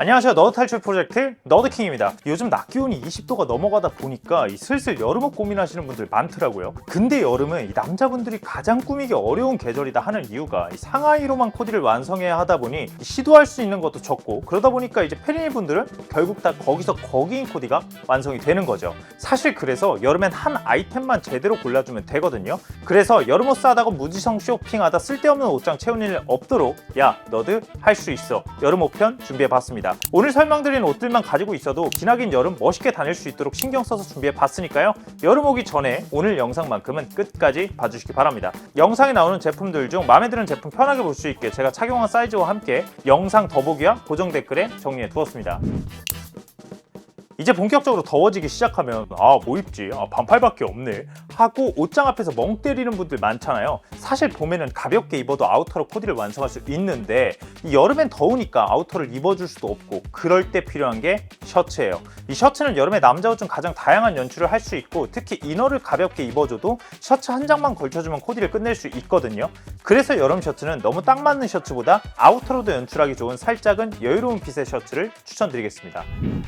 안녕하세요. 너드 탈출 프로젝트 너드킹입니다. 요즘 낮 기온이 20도가 넘어가다 보니까 이 슬슬 여름옷 고민하시는 분들 많더라고요. 근데 여름은 이 남자분들이 가장 꾸미기 어려운 계절이다 하는 이유가 이 상하이로만 코디를 완성해야 하다 보니 이 시도할 수 있는 것도 적고 그러다 보니까 이제 페리니 분들은 결국 다 거기서 거기인 코디가 완성이 되는 거죠. 사실 그래서 여름엔 한 아이템만 제대로 골라주면 되거든요. 그래서 여름옷 싸다고 무지성 쇼핑하다 쓸데없는 옷장 채우는 일 없도록 야 너드 할 수 있어. 여름옷 편 준비해봤습니다 오늘 설명드린 옷들만 가지고 있어도 기나긴 여름 멋있게 다닐 수 있도록 신경 써서 준비해 봤으니까요. 여름 오기 전에 오늘 영상만큼은 끝까지 봐주시기 바랍니다. 영상에 나오는 제품들 중 마음에 드는 제품 편하게 볼 수 있게 제가 착용한 사이즈와 함께 영상 더보기와 고정 댓글에 정리해 두었습니다 이제 본격적으로 더워지기 시작하면 아 뭐 입지? 아 반팔밖에 없네. 하고 옷장 앞에서 멍 때리는 분들 많잖아요. 사실 봄에는 가볍게 입어도 아우터로 코디를 완성할 수 있는데 이 여름엔 더우니까 아우터를 입어줄 수도 없고 그럴 때 필요한 게 셔츠예요. 이 셔츠는 여름에 남자 옷 중 가장 다양한 연출을 할 수 있고 특히 이너를 가볍게 입어줘도 셔츠 한 장만 걸쳐주면 코디를 끝낼 수 있거든요. 그래서 여름 셔츠는 너무 딱 맞는 셔츠보다 아우터로도 연출하기 좋은 살짝은 여유로운 핏의 셔츠를 추천드리겠습니다.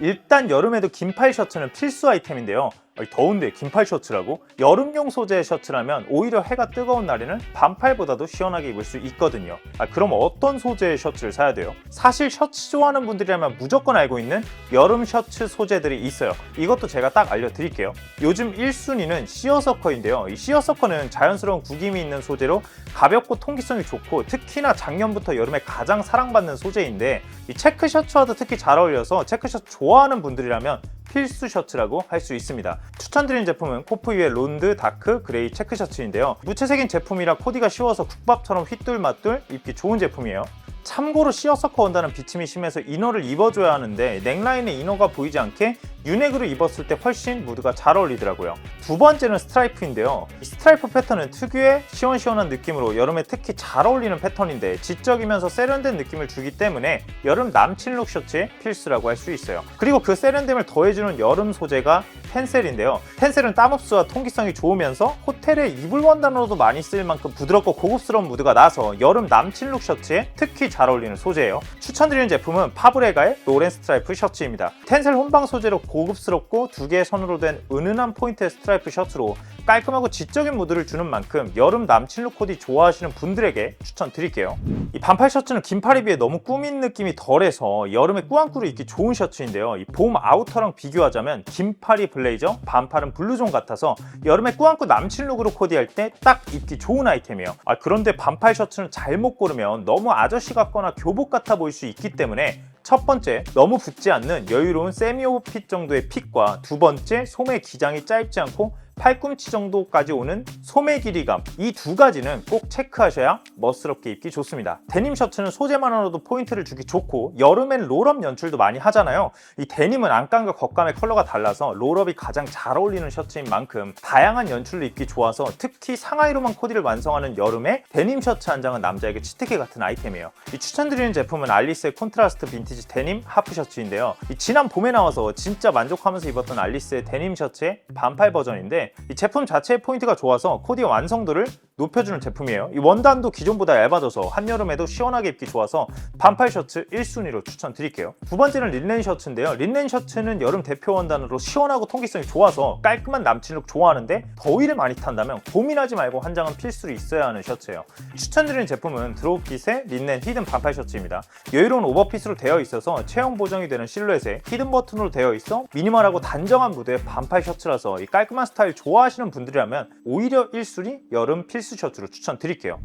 일단 여름 에도 긴팔 셔츠는 필수 아이템인데요. 더운데 긴팔 셔츠라고? 여름용 소재의 셔츠라면 오히려 해가 뜨거운 날에는 반팔보다도 시원하게 입을 수 있거든요. 아, 그럼 어떤 소재의 셔츠를 사야 돼요? 사실 셔츠 좋아하는 분들이라면 무조건 알고 있는 여름 셔츠 소재들이 있어요. 이것도 제가 딱 알려드릴게요. 요즘 1순위는 시어서커인데요. 이 시어서커는 자연스러운 구김이 있는 소재로 가볍고 통기성이 좋고 특히나 작년부터 여름에 가장 사랑받는 소재인데 이 체크 셔츠와도 특히 잘 어울려서 체크 셔츠 좋아하는 분들이라면 필수 셔츠라고 할 수 있습니다. 추천드리는 제품은 코프 위의 론드 다크 그레이 체크 셔츠인데요. 무채색인 제품이라 코디가 쉬워서 국밥처럼 휘뚤마뚤 입기 좋은 제품이에요. 참고로 시어서커 원단은 비침이 심해서 이너를 입어줘야 하는데 넥라인에 이너가 보이지 않게 유넥으로 입었을 때 훨씬 무드가 잘 어울리더라고요. 두 번째는 스트라이프인데요. 이 스트라이프 패턴은 특유의 시원시원한 느낌으로 여름에 특히 잘 어울리는 패턴인데 지적이면서 세련된 느낌을 주기 때문에 여름 남친 룩 셔츠의 필수라고 할 수 있어요. 그리고 그 세련됨을 더해주는 여름 소재가 텐셀인데요. 텐셀은 땀 흡수와 통기성이 좋으면서 호텔의 이불 원단으로도 많이 쓰일 만큼 부드럽고 고급스러운 무드가 나서 여름 남친 룩 셔츠에 특히 잘 어울리는 소재예요. 추천드리는 제품은 파브레가의 로렌 스트라이프 셔츠입니다. 텐셀 혼방 소재로 고급스럽고 두 개의 선으로 된 은은한 포인트의 스트라이프 셔츠로 깔끔하고 지적인 무드를 주는 만큼 여름 남친 룩 코디 좋아하시는 분들에게 추천드릴게요. 이 반팔 셔츠는 긴팔에 비해 너무 꾸민 느낌이 덜해서 여름에 꾸안꾸로 입기 좋은 셔츠인데요. 이 봄 아우터랑 비교하자면 긴팔이 블레이저, 반팔은 블루존 같아서 여름에 꾸안꾸 남친 룩으로 코디할 때 딱 입기 좋은 아이템이에요. 아, 그런데 반팔 셔츠는 잘못 고르면 너무 아저씨 같거나 교복 같아 보일 수 있기 때문에 첫 번째, 너무 붙지 않는 여유로운 세미 오버핏 정도의 핏과 두 번째, 소매 기장이 짧지 않고 팔꿈치 정도까지 오는 소매 길이감 이 두 가지는 꼭 체크하셔야 멋스럽게 입기 좋습니다. 데님 셔츠는 소재만으로도 포인트를 주기 좋고 여름엔 롤업 연출도 많이 하잖아요. 이 데님은 안감과 겉감의 컬러가 달라서 롤업이 가장 잘 어울리는 셔츠인 만큼 다양한 연출로 입기 좋아서 특히 상하이로만 코디를 완성하는 여름에 데님 셔츠 한 장은 남자에게 치트키 같은 아이템이에요. 이 추천드리는 제품은 알리스의 콘트라스트 빈티지 데님 하프 셔츠인데요. 이 지난 봄에 나와서 진짜 만족하면서 입었던 알리스의 데님 셔츠의 반팔 버전인데 이 제품 자체의 포인트가 좋아서 코디 완성도를 높여주는 제품이에요. 이 원단도 기존보다 얇아져서 한여름에도 시원하게 입기 좋아서 반팔 셔츠 1순위로 추천드릴게요. 두 번째는 린넨 셔츠인데요. 린넨 셔츠는 여름 대표 원단으로 시원하고 통기성이 좋아서 깔끔한 남친룩 좋아하는데 더위를 많이 탄다면 고민하지 말고 한 장은 필수로 있어야 하는 셔츠예요. 추천드리는 제품은 드로우핏의 린넨 히든 반팔 셔츠입니다. 여유로운 오버핏으로 되어 있어서 체형 보정이 되는 실루엣에 히든 버튼으로 되어 있어 미니멀하고 단정한 무드의 반팔 셔츠라서 이 깔끔한 스타일 좋아하시는 분들이라면 오히려 1순위 여름 필수 필수 셔츠로 추천드릴게요.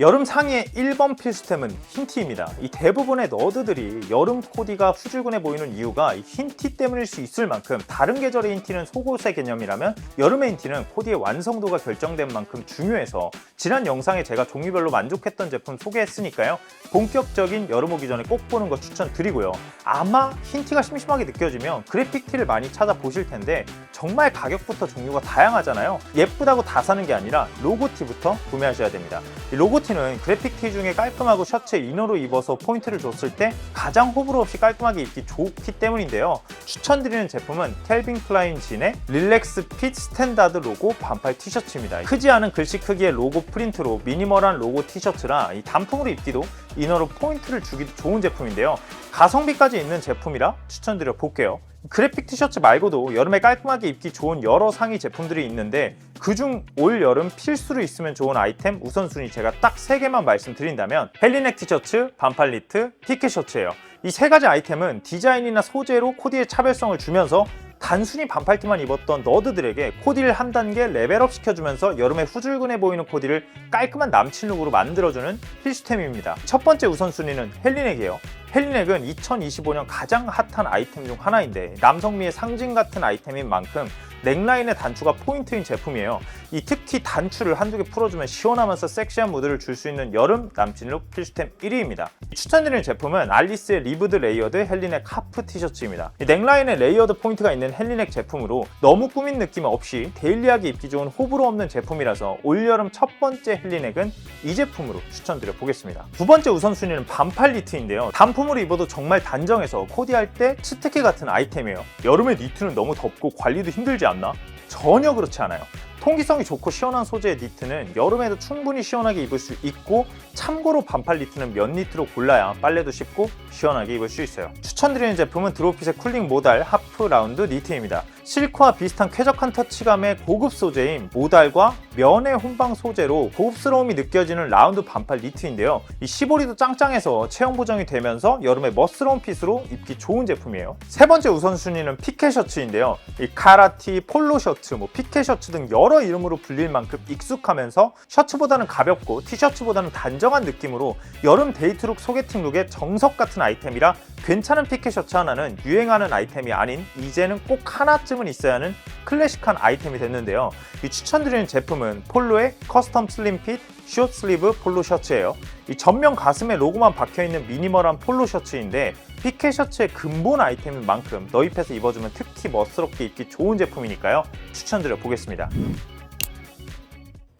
여름 상의의 1번 필수템은 흰티입니다. 이 대부분의 너드들이 여름 코디가 후줄근해 보이는 이유가 흰티 때문일 수 있을 만큼 다른 계절의 흰티는 속옷의 개념이라면 여름의 흰티는 코디의 완성도가 결정된 만큼 중요해서 지난 영상에 제가 종류별로 만족했던 제품 소개했으니까요. 본격적인 여름 오기 전에 꼭 보는 거 추천드리고요. 아마 흰티가 심심하게 느껴지면 그래픽티를 많이 찾아보실 텐데 정말 가격부터 종류가 다양하잖아요. 예쁘다고 다 사는 게 아니라 로고티부터 구매하셔야 됩니다. 이 로고티 는 그래픽티 중에 깔끔하고 셔츠에 이너로 입어서 포인트를 줬을 때 가장 호불호 없이 깔끔하게 입기 좋기 때문인데요. 추천드리는 제품은 켈빈 클라인 진의 릴렉스 핏 스탠다드 로고 반팔 티셔츠입니다. 크지 않은 글씨 크기의 로고 프린트로 미니멀한 로고 티셔츠라 이 단풍으로 입기도 이너로 포인트를 주기도 좋은 제품인데요. 가성비까지 있는 제품이라 추천드려 볼게요. 그래픽 티셔츠 말고도 여름에 깔끔하게 입기 좋은 여러 상의 제품들이 있는데 그중 올 여름 필수로 있으면 좋은 아이템 우선순위 제가 딱 3개만 말씀드린다면 헬리넥 티셔츠, 반팔 니트, 피켓 셔츠예요. 이 세 가지 아이템은 디자인이나 소재로 코디의 차별성을 주면서 단순히 반팔티만 입었던 너드들에게 코디를 한 단계 레벨업 시켜주면서 여름에 후줄근해 보이는 코디를 깔끔한 남친 룩으로 만들어주는 필수템입니다. 첫 번째 우선순위는 헬리넥이에요. 헬리넥은 2025년 가장 핫한 아이템 중 하나인데 남성미의 상징 같은 아이템인 만큼 넥라인의 단추가 포인트인 제품이에요. 이 특히 단추를 한두 개 풀어주면 시원하면서 섹시한 무드를 줄 수 있는 여름 남친룩 필수템 1위입니다. 추천드리는 제품은 알리스의 리브드 레이어드 헬리넥 하프 티셔츠입니다. 이 넥라인에 레이어드 포인트가 있는 헬리넥 제품으로 너무 꾸민 느낌 없이 데일리하게 입기 좋은 호불호 없는 제품이라서 올여름 첫 번째 헬리넥은 이 제품으로 추천드려 보겠습니다. 두 번째 우선순위는 반팔 니트인데요. 단품으로 입어도 정말 단정해서 코디할 때 치트키 같은 아이템이에요. 여름에 니트는 너무 덥고 관리도 힘들지 않나? 전혀 그렇지 않아요. 통기성이 좋고 시원한 소재의 니트는 여름에도 충분히 시원하게 입을 수 있고 참고로 반팔 니트는 면 니트로 골라야 빨래도 쉽고 시원하게 입을 수 있어요. 추천드리는 제품은 드로핏의 쿨링 모달 하프 라운드 니트입니다. 실크와 비슷한 쾌적한 터치감의 고급 소재인 모달과 면의 혼방 소재로 고급스러움이 느껴지는 라운드 반팔 니트인데요. 이 시보리도 짱짱해서 체형 보정이 되면서 여름에 멋스러운 핏으로 입기 좋은 제품이에요. 세 번째 우선순위는 피켓 셔츠인데요. 이 카라티, 폴로 셔츠, 뭐 피켓 셔츠 등 여러 이름으로 불릴 만큼 익숙하면서 셔츠보다는 가볍고 티셔츠보다는 단정한 느낌으로 여름 데이트룩 소개팅 룩의 정석 같은 아이템이라 괜찮은 피켓 셔츠 하나는 유행하는 아이템이 아닌 이제는 꼭 하나쯤 은 있어야 하는 클래식한 아이템이 됐는데요. 이 추천드리는 제품은 폴로의 커스텀 슬림 핏 숏 슬리브 폴로 셔츠예요. 이 전면 가슴에 로고만 박혀 있는 미니멀한 폴로 셔츠인데 피켓 셔츠의 근본 아이템인 만큼 너입해서 입어주면 특히 멋스럽게 입기 좋은 제품이니까요. 추천드려 보겠습니다.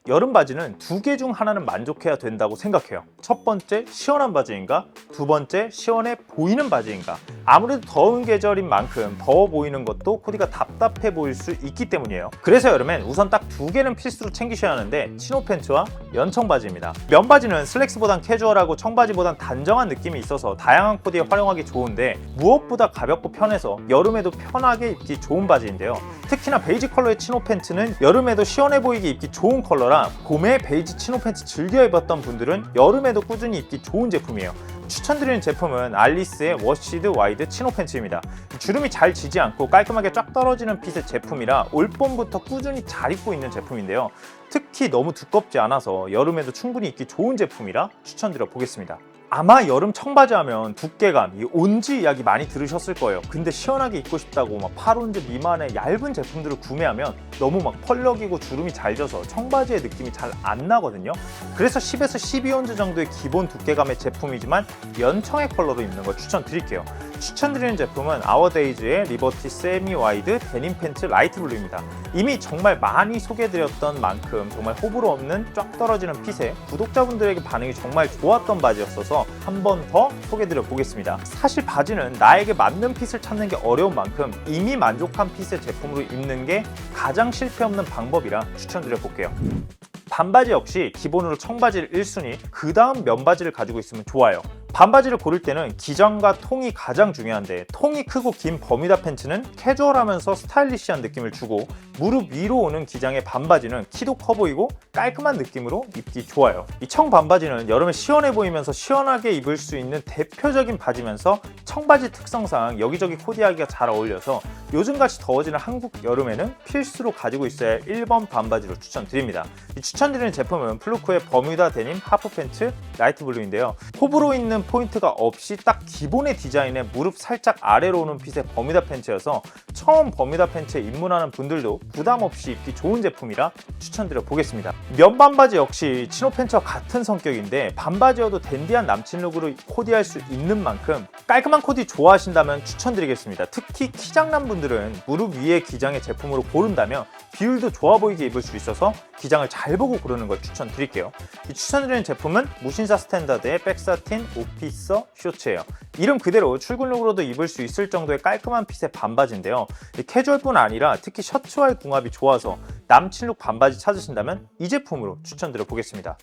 여름 바지는 두 개 중 하나는 만족해야 된다고 생각해요. 첫 번째 시원한 바지인가? 두 번째 시원해 보이는 바지인가? 아무래도 더운 계절인 만큼 더워 보이는 것도 코디가 답답해 보일 수 있기 때문이에요. 그래서 여름엔 우선 딱 두 개는 필수로 챙기셔야 하는데 치노 팬츠와 연청 바지입니다. 면 바지는 슬랙스보단 캐주얼하고 청바지보단 단정한 느낌이 있어서 다양한 코디에 활용하기 좋은데 무엇보다 가볍고 편해서 여름에도 편하게 입기 좋은 바지인데요. 특히나 베이지 컬러의 치노 팬츠는 여름에도 시원해 보이게 입기 좋은 컬러 라 봄에 베이지 치노 팬츠 즐겨 입었던 분들은 여름에도 꾸준히 입기 좋은 제품이에요. 추천드리는 제품은 알리스의 워시드 와이드 치노 팬츠입니다. 주름이 잘 지지 않고 깔끔하게 쫙 떨어지는 핏의 제품이라 올 봄부터 꾸준히 잘 입고 있는 제품인데요. 특히 너무 두껍지 않아서 여름에도 충분히 입기 좋은 제품이라 추천드려 보겠습니다. 아마 여름 청바지 하면 두께감, 이 온지 이야기 많이 들으셨을 거예요. 근데 시원하게 입고 싶다고 막 8온즈 미만의 얇은 제품들을 구매하면 너무 막 펄럭이고 주름이 잘 져서 청바지의 느낌이 잘 안 나거든요. 그래서 10에서 12온즈 정도의 기본 두께감의 제품이지만 연청의 컬러로 입는 걸 추천드릴게요. 추천드리는 제품은 아워데이즈의 리버티 세미 와이드 데님 팬츠 라이트 블루입니다. 이미 정말 많이 소개드렸던 만큼 정말 호불호 없는 쫙 떨어지는 핏에 구독자분들에게 반응이 정말 좋았던 바지였어서 한 번 더 소개드려 보겠습니다. 사실 바지는 나에게 맞는 핏을 찾는 게 어려운 만큼 이미 만족한 핏의 제품으로 입는 게 가장 실패 없는 방법이라 추천드려 볼게요. 반바지 역시 기본으로 청바지를 1순위, 그 다음 면바지를 가지고 있으면 좋아요. 반바지를 고를 때는 기장과 통이 가장 중요한데 통이 크고 긴 버뮤다 팬츠는 캐주얼하면서 스타일리시한 느낌을 주고 무릎 위로 오는 기장의 반바지는 키도 커 보이고 깔끔한 느낌으로 입기 좋아요. 이 청 반바지는 여름에 시원해 보이면서 시원하게 입을 수 있는 대표적인 바지면서 청바지 특성상 여기저기 코디하기가 잘 어울려서 요즘같이 더워지는 한국 여름에는 필수로 가지고 있어야 할 1번 반바지로 추천드립니다. 이 추천드리는 제품은 플루크의 버뮤다 데님 하프 팬츠 라이트 블루인데요. 호불호 있는 포인트가 없이 딱 기본의 디자인에 무릎 살짝 아래로 오는 핏의 버뮤다 팬츠여서 처음 버뮤다 팬츠에 입문하는 분들도 부담 없이 입기 좋은 제품이라 추천드려 보겠습니다. 면 반바지 역시 치노 팬츠와 같은 성격인데 반바지여도 댄디한 남친 룩으로 코디할 수 있는 만큼 깔끔한 코디 좋아하신다면 추천드리겠습니다. 특히 키 작난 분들은 무릎 위에 기장의 제품으로 고른다면 비율도 좋아 보이게 입을 수 있어서 기장을 잘 보고 고르는 걸 추천드릴게요. 이 추천드리는 제품은 무신사 스탠다드의 백사틴 오피서 쇼츠예요. 이름 그대로 출근룩으로도 입을 수 있을 정도의 깔끔한 핏의 반바지인데요. 이 캐주얼뿐 아니라 특히 셔츠와의 궁합이 좋아서 남친룩 반바지 찾으신다면 이 제품으로 추천드려 보겠습니다.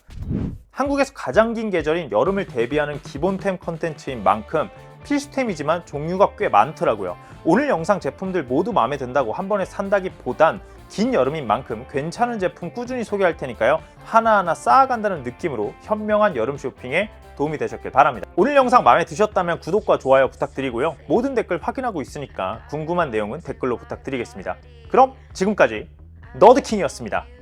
한국에서 가장 긴 계절인 여름을 대비하는 기본템 컨텐츠인 만큼 필수템이지만 종류가 꽤 많더라고요. 오늘 영상 제품들 모두 마음에 든다고 한 번에 산다기보단 긴 여름인 만큼 괜찮은 제품 꾸준히 소개할 테니까요. 하나하나 쌓아간다는 느낌으로 현명한 여름 쇼핑에 도움이 되셨길 바랍니다. 오늘 영상 마음에 드셨다면 구독과 좋아요 부탁드리고요. 모든 댓글 확인하고 있으니까 궁금한 내용은 댓글로 부탁드리겠습니다. 그럼 지금까지 너드킹이었습니다.